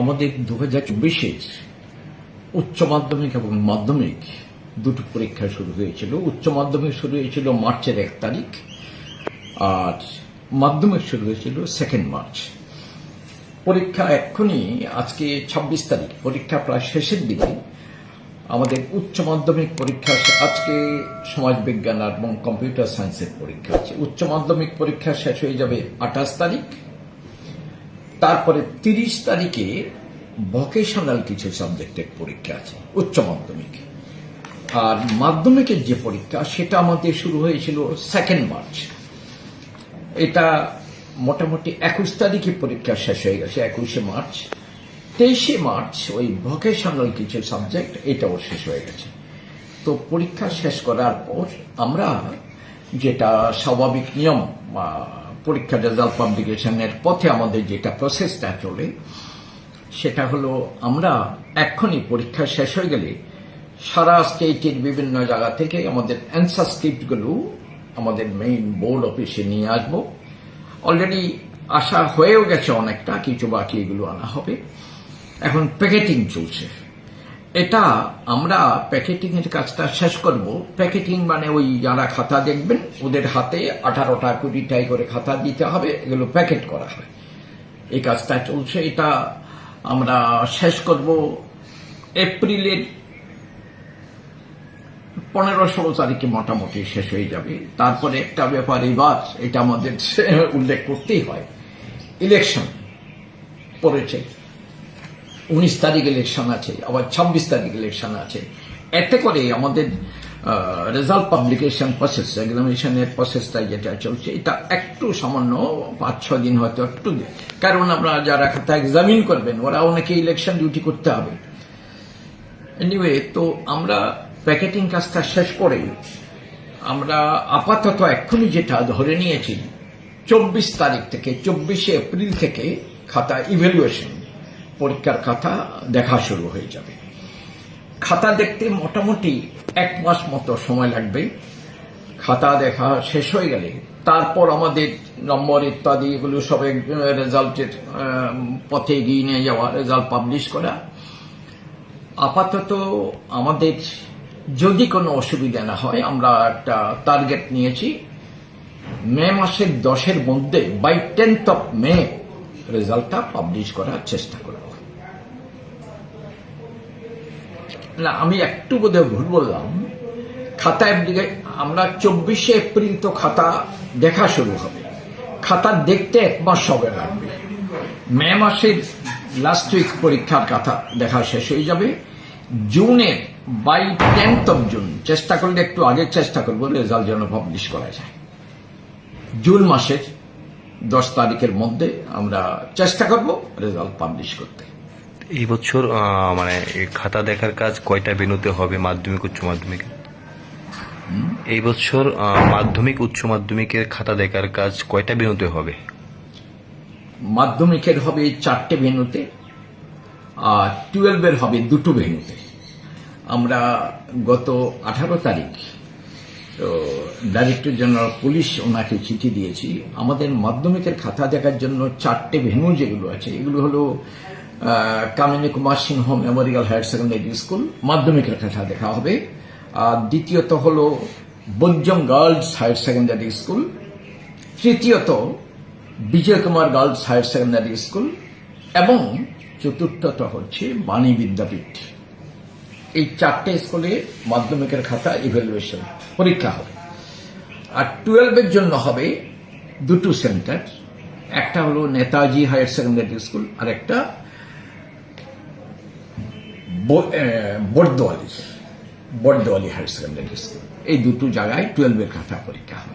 আমাদের দু হাজার চব্বিশের উচ্চ মাধ্যমিক এবং মাধ্যমিক দুটো পরীক্ষা শুরু হয়েছিল। উচ্চ মাধ্যমিক শুরু হয়েছিল মার্চের এক তারিখ, আর মাধ্যমিক শুরু হয়েছিল সেকেন্ড মার্চ পরীক্ষা এক্ষুনি আজকে ছাব্বিশ তারিখ, পরীক্ষা প্রায় শেষের দিকে। আমাদের উচ্চ মাধ্যমিক পরীক্ষা আজকে সমাজবিজ্ঞান এবং কম্পিউটার সায়েন্সের পরীক্ষা আছে উচ্চ মাধ্যমিক পরীক্ষা শেষ হয়ে যাবে আঠাশ তারিখ তারপরে তিরিশ তারিখে ভকেশনাল কিছু সাবজেক্টের পরীক্ষা আছে, উচ্চ মাধ্যমিক। আর মাধ্যমিকের যে পরীক্ষা, সেটা আমাদের শুরু হয়েছিল সেকেন্ড মার্চ এটা মোটামুটি একুশ তারিখে পরীক্ষা শেষ হয়ে গেছে, একুশে মার্চ তেইশে মার্চ ওই ভকেশনাল কিছু সাবজেক্ট এটাও শেষ হয়ে গেছে। তো পরীক্ষা শেষ করার পর আমরা যেটা স্বাভাবিক নিয়ম বা পরীক্ষা রেজাল্ট পাবলিকেশনের পথে আমাদের যেটা প্রসেসটা চলে, সেটা হলো আমরা এক্ষুনি পরীক্ষা শেষ হয়ে গেলে সারা স্টেটের বিভিন্ন জায়গা থেকে আমাদের অ্যান্সার স্ক্রিপ্টগুলো আমাদের মেইন বোর্ড অফিসে নিয়ে আসব। অলরেডি আসা হয়েও গেছে অনেকটা, কিছু বাকি এগুলো আনা হবে। এখন প্যাকেটিং চলছে। এটা আমরা প্যাকেটিং এর কাজটা শেষ করব। প্যাকেটিং মানে ওই যারা খাতা দেখবেন, ওদের হাতে আঠারোটা কুড়িটাই করে খাতা দিতে হবে, এগুলো প্যাকেট করা হয়। এই কাজটা চলছে, এটা আমরা শেষ করব এপ্রিলের পনেরো ষোলো তারিখে মোটামুটি শেষ হয়ে যাবে। তারপরে একটা ব্যাপার এবার, এটা আমাদের উল্লেখ করতেই হয়। ইলেকশন পড়েছে। উনিশ তারিখ ইলেকশন আছে, আবার ছাব্বিশ তারিখ ইলেকশন আছে। এতে করে আমাদের রেজাল্ট পাবলিকেশন প্রসেস এক্সামিনেশনের প্রসেসটা যেটা চলছে, এটা একটু সামান্য পাঁচ ছ দিন হয়তো একটু কারণ আমরা যারা খাতা এক্সামিন করবেন, ওরা অনেকে ইলেকশন ডিউটি করতে হবে। এনিওয়ে তো আমরা প্যাকেটিং কাজটা শেষ করে আমরা আপাতত এক্ষুনি যেটা ধরে নিয়েছি, চব্বিশ তারিখ থেকে, চব্বিশে এপ্রিল থেকে খাতা ইভ্যালুয়েশন পরীক্ষার খাতা দেখা শুরু হয়ে যাবে। খাতা দেখতে মোটামুটি এক মাস মতো সময় লাগবে। খাতা দেখা শেষ হয়ে গেলে তারপর আমাদের নম্বর ইত্যাদি এগুলো সব রেজাল্টের পথে এগিয়ে নিয়ে যাওয়া, রেজাল্ট পাবলিশ করা। আপাতত আমাদের যদি কোনো অসুবিধা না হয়, আমরা একটা টার্গেট নিয়েছি। মে মাসের দশের মধ্যে, বাই টেন্থ অফ মে, রেজাল্টটা পাবলিশ করার চেষ্টা করব। না, আমি একটু বোধহয় ভুল বললাম। খাতা আমরা চব্বিশে এপ্রিল তো খাতা দেখা শুরু হবে। খাতা দেখতে এক মাস সবে লাগবে। মে মাসের লাস্ট উইক পরীক্ষার কথা দেখা শেষ হয়ে যাবে। জুনের বাই টেন্থ অফ জুন চেষ্টা করলে একটু আগে চেষ্টা করব রেজাল্ট যেন পাবলিশ করা যায়। জুন মাসের দশ তারিখের মধ্যে আমরা চেষ্টা করব রেজাল্ট পাবলিশ করতে। এই বছর মানে খাতা দেখার কাজ কয়টা বেনুতে হবে মাধ্যমিক উচ্চ মাধ্যমিক? এই বছর মাধ্যমিক উচ্চ মাধ্যমিকের খাতা দেখার কাজ কয়টা বেনুতে হবে? মাধ্যমিকের হবে চারটে ভেন্যুতে আর টুয়েলভের হবে দুটো ভেন্যুতে আমরা গত আঠারো তারিখ তো ডাইরেক্টর জেনারেল পুলিশ ওনাকে চিঠি দিয়েছি। আমাদের মাধ্যমিকের খাতা দেখার জন্য চারটে ভেন্যু যেগুলো আছে এগুলো হলো Kamini Kumar Singh memorial higher secondary school, মাধ্যমিকের খাতা দেখা হবে। আর দ্বিতীয়ত হলো বঞ্জম গার্লস হায়ার সেকেন্ডারি স্কুল। তৃতীয়ত Bijoy Kumar girls higher secondary school. এবং চতুর্থত হচ্ছে বাণী বিদ্যাপীঠ। এই চারটে স্কুলে মাধ্যমিকের খাতা ইভ্যালুয়েশন পরীক্ষা হবে। আর টুয়েলভের জন্য হবে দুটো সেন্টার একটা হলো নেতাজি হায়ার সেকেন্ডারি স্কুল আর একটা ব- আহ, বর্দোয়ালি বর্দোয়ালি হায়ার সেকেন্ডারি স্কুল এই দুটো জায়গায় টুয়েলভের খাতা পরীক্ষা হবে